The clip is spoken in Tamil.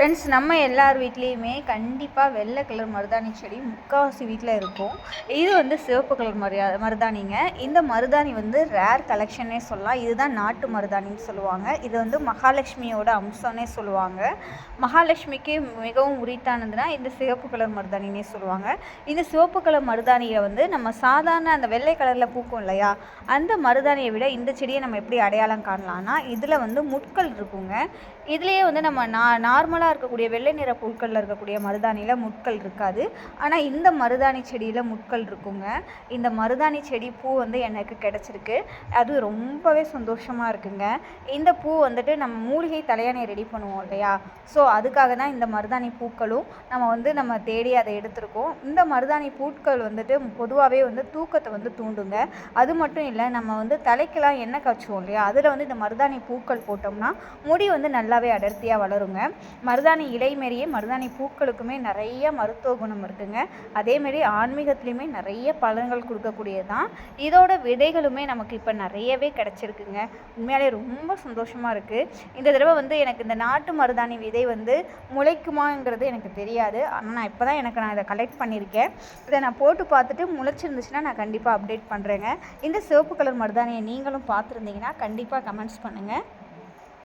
ஃப்ரெண்ட்ஸ் நம்ம எல்லார் வீட்லேயுமே கண்டிப்பாக வெள்ளை கலர் மருதாணி செடி முக்கால்வாசி வீட்டில் இருக்கும். இது வந்து சிவப்பு கலர் மரியா மருதாணிங்க. இந்த மருதாணி வந்து ரேர் கலெக்ஷனே சொல்லலாம். இதுதான் நாட்டு மருதாணின்னு சொல்லுவாங்க. இது வந்து மகாலட்சுமியோட அம்சம்னே சொல்லுவாங்க. மகாலட்சுமிக்கு மிகவும் உரித்தானதுன்னா இந்த சிவப்பு கலர் மருதாணினே சொல்லுவாங்க. இந்த சிவப்பு கலர் மருதாணியை வந்து நம்ம சாதாரண அந்த வெள்ளை கலரில் பூக்கும் இல்லையா? அந்த மருதாணியை விட இந்த செடியை நம்ம எப்படி அடையாளம் காணலாம்னா இதில் வந்து முட்கள் இருக்குங்க. இதுலேயே வந்து நம்ம நா நார்மலாக இருக்கக்கூடிய வெள்ளை நிற புற்களில் இருக்கக்கூடிய மருதாணியில் முட்கள் இருக்காது. ஆனால் இந்த மருதாணி செடியில் முட்கள் இருக்குங்க. இந்த மருதாணி செடி பூ வந்து எனக்கு கிடச்சிருக்கு. அது ரொம்பவே சந்தோஷமாக இருக்குங்க. இந்த பூ வந்துட்டு நம்ம மூலிகை தலையணை ரெடி பண்ணுவோம் இல்லையா? ஸோ அதுக்காக தான் இந்த மருதாணி பூக்களும் நம்ம வந்து நம்ம தேடி அதை எடுத்திருக்கோம். இந்த மருதாணி பூக்கள் வந்துட்டு பொதுவாகவே வந்து தூக்கத்தை வந்து தூண்டுங்க. அது மட்டும் இல்லை நம்ம வந்து தலைக்கெல்லாம் எண்ணெய் காய்ச்சுவோம் இல்லையா? அதில் வந்து இந்த மருதாணி பூக்கள் போட்டோம்னா முடி வந்து நல்லாவே அடர்த்தியாக வளருங்க. மருதாணி இலை மாரியே மருதாணி பூக்களுக்குமே நிறைய மருத்துவ குணம் இருக்குங்க. அதேமாரி ஆன்மீகத்துலேயுமே நிறைய பலன்கள் கொடுக்கக்கூடியது தான் இதோட விதைகளுமே நமக்கு இப்போ நிறையவே கிடச்சிருக்குங்க. உண்மையாலே ரொம்ப சந்தோஷமாக இருக்குது இந்த தடவை வந்து எனக்கு இந்த நாட்டு மருதாணி விதை வந்து முளைக்குமாங்கிறது எனக்கு தெரியாது. ஆனால் நான் இப்போ தான் எனக்கு நான் இதை கலெக்ட் பண்ணியிருக்கேன். இதை நான் போட்டு பார்த்துட்டு முளைச்சிருந்துச்சுன்னா நான் கண்டிப்பாக அப்டேட் பண்ணுறேங்க இந்த சிவப்பு கலர் மருதாணியை நீங்களும் பார்த்துருந்தீங்கன்னா கண்டிப்பாக கமெண்ட்ஸ் பண்ணுங்கள்